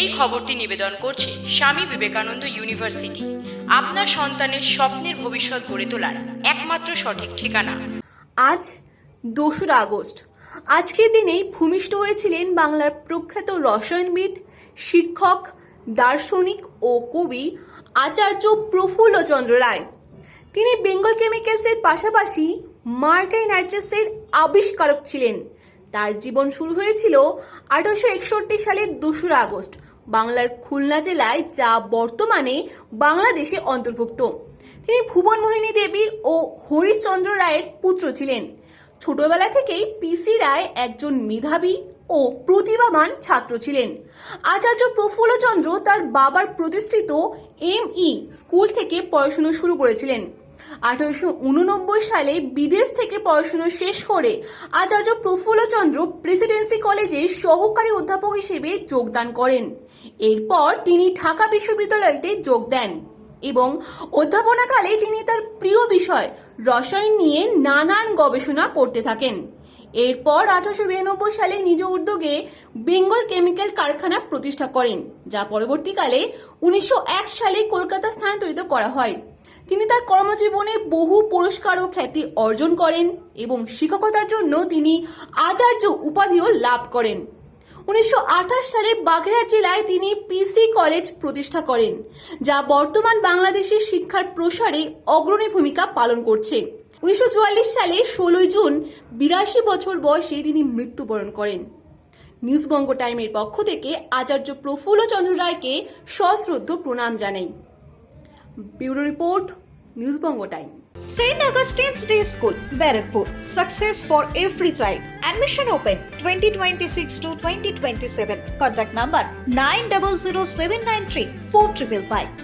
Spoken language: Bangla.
এই খবরটি নিবেদন করছে স্বামী বিবেকানন্দ ইউনিভার্সিটি। আপনার সন্তানের স্বপ্নের ভবিষ্যৎ গড়ে তোলার একমাত্র সঠিক ঠিকানা। আজ দোসরা আগস্ট। আজকের দিনেই ভূমিষ্ঠ হয়েছিলেন বাংলার প্রখ্যাত রসায়নবিদ, শিক্ষক, দার্শনিক ও কবি আচার্য প্রফুল্লচন্দ্র রায়। তিনি বেঙ্গল কেমিক্যালসের পাশাপাশি মার্কাই নাইট্রাসের আবিষ্কারক ছিলেন। তার জীবন শুরু হয়েছিল আঠারোশো একষট্টি সালের দোসরা আগস্ট। বাংলার খুলনা জেলায় যা বর্তমানে বাংলাদেশে অন্তর্ভুক্ত। তিনি ভুবন মোহিনী দেবী ও হরিশচন্দ্র রায়ের পুত্র ছিলেন। ছোটবেলা থেকেই পিসি রায় একজন মেধাবী ও প্রতিভাবান ছাত্র ছিলেন। আচার্য প্রফুল্লচন্দ্র তার বাবার প্রতিষ্ঠিত এম ই স্কুল থেকে পড়াশুনো শুরু করেছিলেন। আঠারোশো উননব্বই সালে বিদেশ থেকে পড়াশুনো শেষ করে আচার্য প্রফুল্লচন্দ্র প্রেসিডেন্সি কলেজে সহকারী অধ্যাপক হিসেবে যোগদান করেন। এরপর তিনি ঢাকা বিশ্ববিদ্যালয়তে যোগ দেন এবং অধ্যাপনাকালে তিনি তার প্রিয় বিষয় রসায়ন নিয়ে নানান গবেষণা করতে থাকেন। এরপর আঠারোশো বিরানব্বই সালে নিজ উদ্যোগে বেঙ্গল কেমিক্যাল কারখানা প্রতিষ্ঠা করেন, যা পরবর্তীকালে উনিশশো এক সালে কলকাতা স্থানান্তরিত করা হয়। তিনি তার কর্মজীবনে বহু পুরস্কার ও খ্যাতি অর্জন করেন এবং শিক্ষকতার জন্য তিনি আচার্য উপাধিও লাভ করেন। উনিশশো আঠাশ সালে বাগেরহাট জেলায় তিনি পিসি কলেজ প্রতিষ্ঠা করেন, যা বর্তমান বাংলাদেশের শিক্ষার প্রসারে অগ্রণী ভূমিকা পালন করছে। উনিশশো সালে ষোলোই জুন বিরাশি বছর বয়সে তিনি মৃত্যুবরণ করেন নিউজবঙ্গ টাইমের পক্ষ থেকে আচার্য প্রফুল্লচন্দ্র রায়কে সশ্রদ্ধ প্রণাম জানাই bureau report নিউজবঙ্গ time St. Augustine's Day School, Barrackpur. Success for every child. Admission open 2026 to 2027. Contact number 900793 4555.